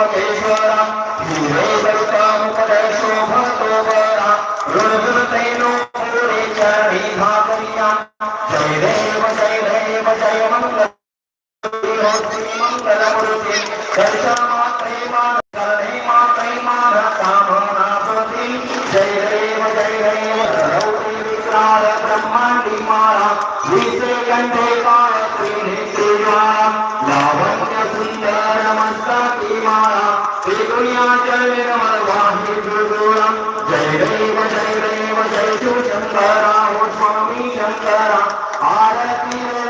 त्र्यंबकेश्वरा धीरे भवतो वरा ऋणगुणतैनो पूरे चरणी भागरिया जय देव जय देव जय मंगल जय ओ स्वामी शंकर आरती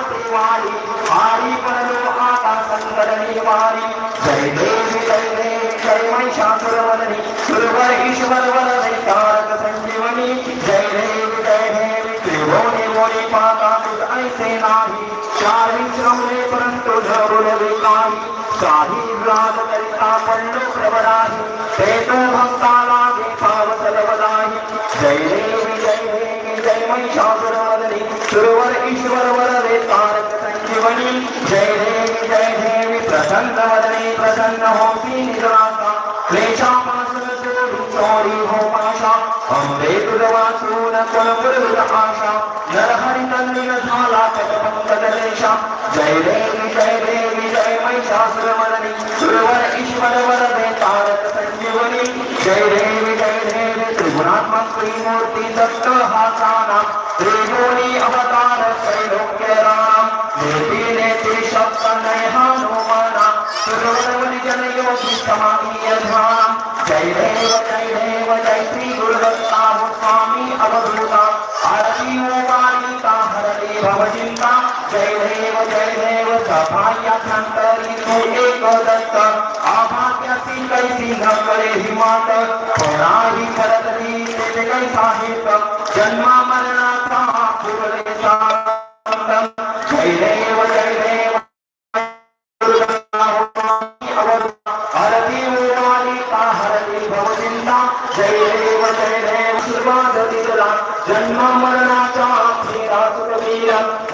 मरणाचे वारी हारी परलो आता संकट निवारी जय देवी जय देवी जय महिषासुर महिषासुरवदनी सुरवर ईश्वर वरदे तारक संजीवनी जय देवी जय देवी त्रिभुवनी मोनी पाता तुझ ऐसे नाही चार विश्रमले परंतु धरुल विकाही काही व्याज करिता पडलो प्रबळाही ते तो भक्ताला देखाव सलवलाही जय देवी जय देवी जय महिषासुरवदनी सुरवर ईश्वर वरदे तारक संजीवनी जय देवी जय देवी प्रसन्न प्रसन्न होती निराशा क्लेशापासून हो पाशा अंबे तुझ कुलपुरुष आशा नरहरी तन्निन झाला पदपंकज जय देवी जय देवी, जय महिषासुरमदनी सुरवर ईश्वर वरदे तारक संजीवनी जय देवी जय देवी, त्रिगुणात्मक त्रिमूर्ती दत्त हासाना। त्रिगुणी श्री गुरुदत्ता स्वामी अवधूता आरती ओवाणी का हरणे भव चिंता जय देव जय देव सभायाख्यांतरी तू एक दत्त आभाग्यासी घकडे हिमात कोणाही करतली ते कैसा जन्मा मरणाचा पुरले जय देव जय देव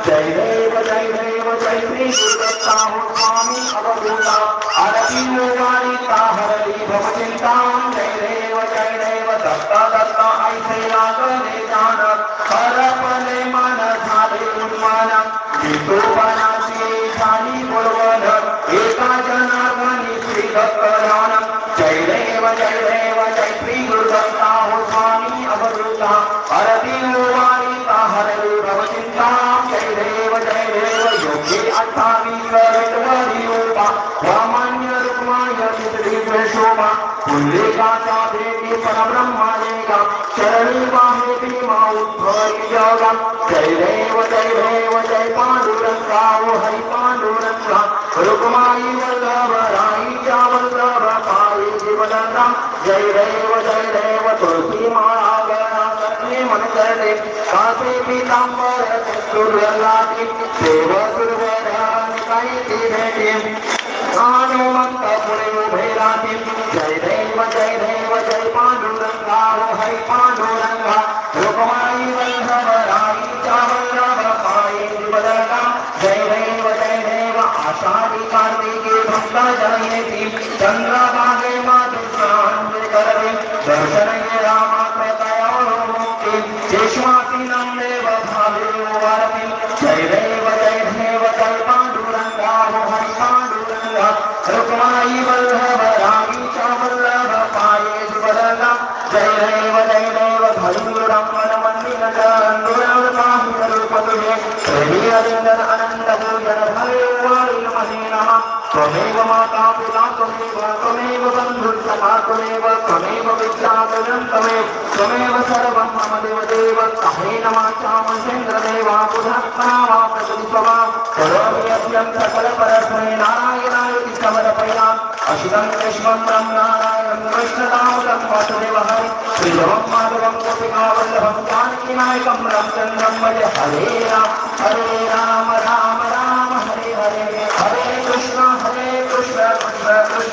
जय देव जय देव जय श्री गुरुदत्ता हो स्वामी अवधूता हरती उर्वाणी का भवचिंता जय देव जय देव दत्ता दत्ता ऐसे लागले जाण हरपले मन झाले उन्मान विठोबानाची झाली बोलवण एका जनार्दनी श्री दत्तरान जय देव जय रुक्माय चित्री शोभा पुल्लिकाचा देवी परब्रह्मालेगा चरणी वाहे भीमा उद्भवी योगा जय देव जय देव जय पांडुरंगा ओ हरि पांडुरंगा रुक्माई वल्लभ राईच्या वल्लभ पायी जीवनंदा जय देव जय देव तुळशी माळा गणा करणे मन करणे कासे पीतांबर सूर्यलाटी देव सुरवर काही ती भेटे जय देव जय देव जय पांडुरंगा ओ हरि पांडुरंगा त्वमेव माता पिता, त्वमेव त्वमेव बन्धुर्सखा त्वमेव त्वमेव विद्याधरं त्वमेव त्वमेव सर्वं मम देव देव तहे नमः चामसेन्द्रदेवा बुधत्मनामा प्रकृतिस्वमा करोमि यज्ञं सकलपरस्मै नारायणाय समर्पया। अशितं कृष्णं ब्रह्मनारायणं कृष्णदामोदं वासुदेव हरि। माधवं गोपिकावल्लभं जानकीनायकं रामचन्द्रं भज हरे राम हरे राम राम।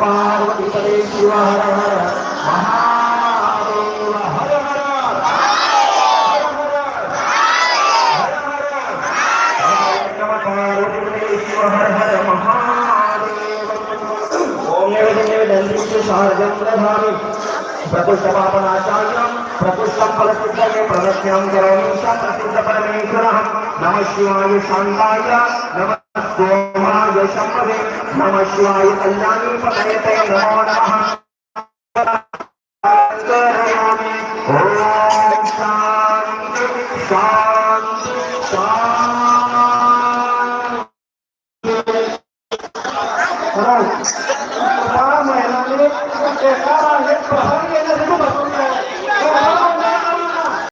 पार्वती पदे शिव हर हर महादेव हर हर हर हर महादेव ओम नैवेद्यं शारदं दधामि प्रपुष्टपापनाचार्यं प्रपुष्टं फलसिद्धये प्रदक्षिणं करोमि स प्रसिद्धपरमेश्वरः नमः शिवाय शान्ताय नमः सोमाय शम्भवे नमः शिवाय कल्याणी पतयते नमो नमः।